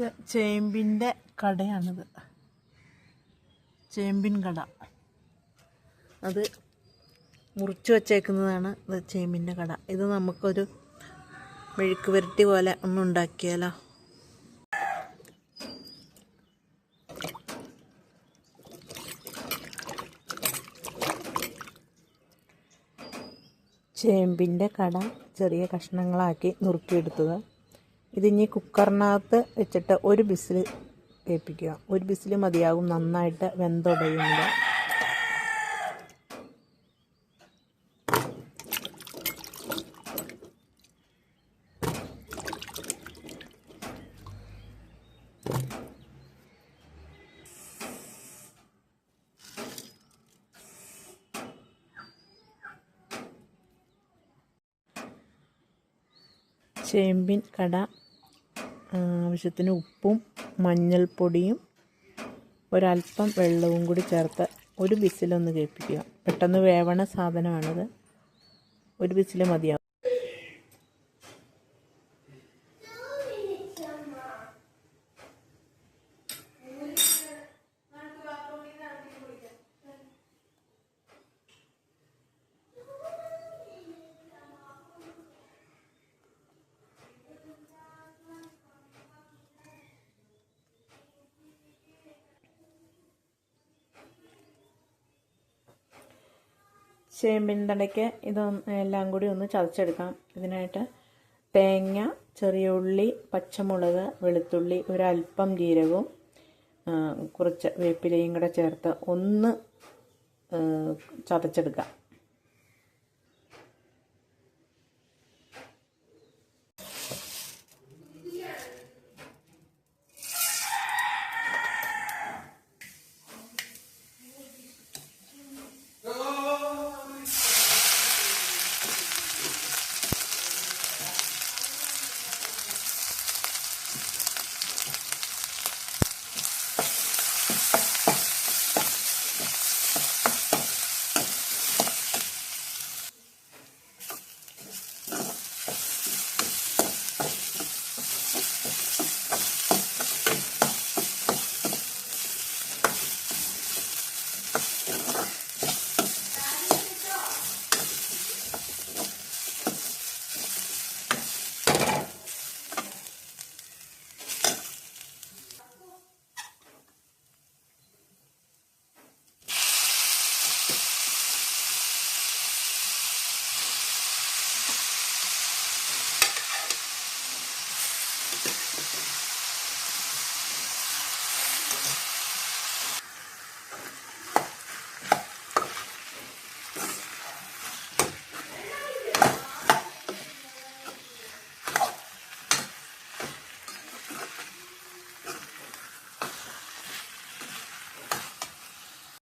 ഇത് ചേമ്പിന്റെ കടയാണിത്. ചേമ്പിൻ കട. അത് മുറിച്ചു വച്ചേക്കുന്നതാണ് ഇത് ചേമ്പിന്റെ കട. ഇത് നമുക്കൊരു മെഴുക്ക് പുരട്ടി പോലെ ഒന്ന് ഉണ്ടാക്കിയാലോ? ചേമ്പിന്റെ കട ചെറിയ കഷ്ണങ്ങളാക്കി നുറുക്കിയെടുത്തത്. ഇതിനി കുക്കറിനകത്ത് വെച്ചിട്ട് ഒരു ബിസിൽ കേൾപ്പിക്കുക ഒരു ബിസിൽ മതിയാകും നന്നായിട്ട് വെന്തുടയുന്നത്. ചേമ്പിൻ കട ആവശ്യത്തിന് ഉപ്പും മഞ്ഞൾപ്പൊടിയും ഒരല്പം വെള്ളവും കൂടി ചേർത്ത് ഒരു ബിസിലൊന്ന് കേൾപ്പിക്കുക. പെട്ടെന്ന് വേവണ സാധനമാണത്. ഒരു ബിസിൽ മതിയാവും. ചേമ്പിൻ തടയ്ക്ക് ഇത് എല്ലാം കൂടി ഒന്ന് ചതച്ചെടുക്കാം. ഇതിനായിട്ട് തേങ്ങ ചെറിയ ഉള്ളി പച്ചമുളക് വെളുത്തുള്ളി ഒരല്പം ജീരകവും കുറച്ച് വേപ്പിലയും കൂടെ ചേർത്ത് ഒന്ന് ചതച്ചെടുക്കാം.